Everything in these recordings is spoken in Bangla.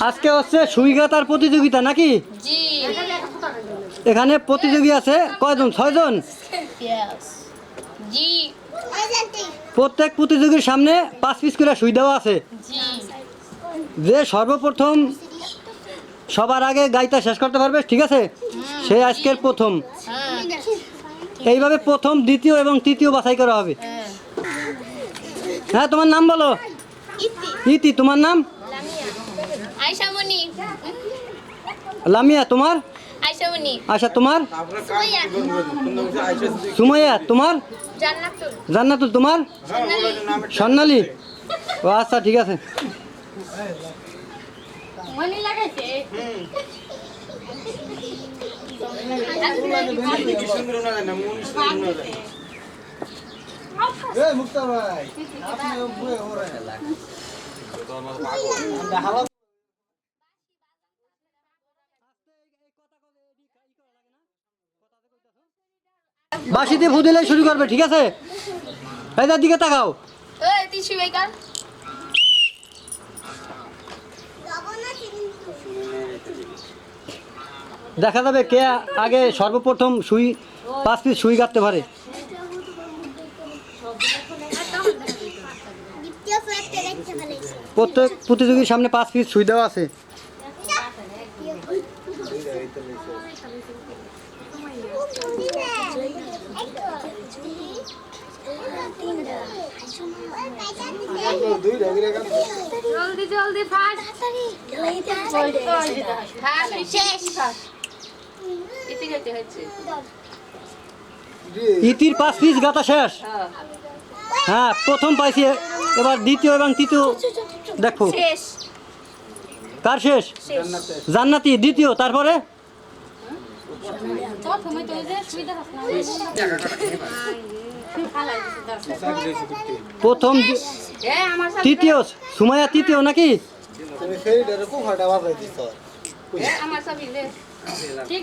আজকে হচ্ছে সুইগাতার প্রতিযোগিতা নাকি? এখানে প্রতিযোগী আছে কয়জন? ছয়জন? প্রত্যেক প্রতিযোগীর সামনে পাঁচ পিস করে সুই দেওয়া আছে। যে সর্বপ্রথম সবার আগে গাইতা শেষ করতে পারবে ঠিক আছে? সে আজকের প্রথম। হ্যাঁ। এইভাবে প্রথম দ্বিতীয় এবং তৃতীয় বাছাই করা হবে। হ্যাঁ। হ্যাঁ তোমার নাম বলো। ইতি। তোমার নাম? আয়শা মনি লামিয়া তোমার? মনি আচ্ছা তোমার? সুমাইয়া। তোমার? জান্নাতুল। তোমার? স্বর্ণালী ও আচ্ছা ঠিক আছে। মনি লাগাইছে বাসি দিয়ে ফুদিলে শুরু করবে ঠিক আছে? এই তার দিকে তাকাও। দেখা যাবে কে আগে সর্বপ্রথম সুই পাঁচ পিস সুই কাটতে পারে। প্রত্যেক প্রতিযোগীর সামনে পাঁচ পিস সুই দেওয়া আছে। জলদি জলদি ইতির পাঁচ পিস গাতা শেষ। হ্যাঁ প্রথম পাইছি এবার দ্বিতীয় এবং তৃতীয়। দেখো। শেষ। কার শেষ? জান্নাতি দ্বিতীয় তারপরে? প্রথমে তৃতীয় সুমাইয়া তৃতীয় নাকি? ঠিক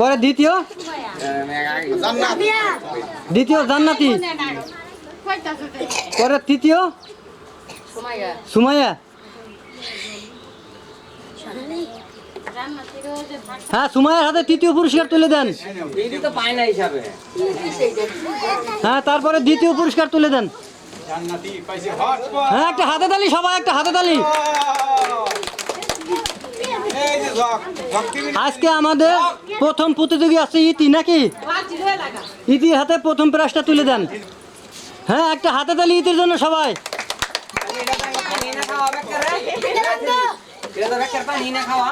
পরে দ্বিতীয়? দ্বিতীয় জান্নাতি। পরে তৃতীয়? সুমাইয়া। হ্যাঁ সুমাইয়ার হাতে তৃতীয় পুরস্কার তুলে দেন। হ্যাঁ তারপরে দ্বিতীয় পুরস্কার তুলে দেন। হ্যাঁ একটা হাতে তালি সবাই একটা হাতে তালি। আজকে আমাদের প্রথম প্রতিযোগী আছে ইতি নাকি? ইতি হাতে প্রথম প্রাইজটা তুলে দেন। হ্যাঁ একটা হাতে তালি ইতির জন্য সবাই। খাওয়া।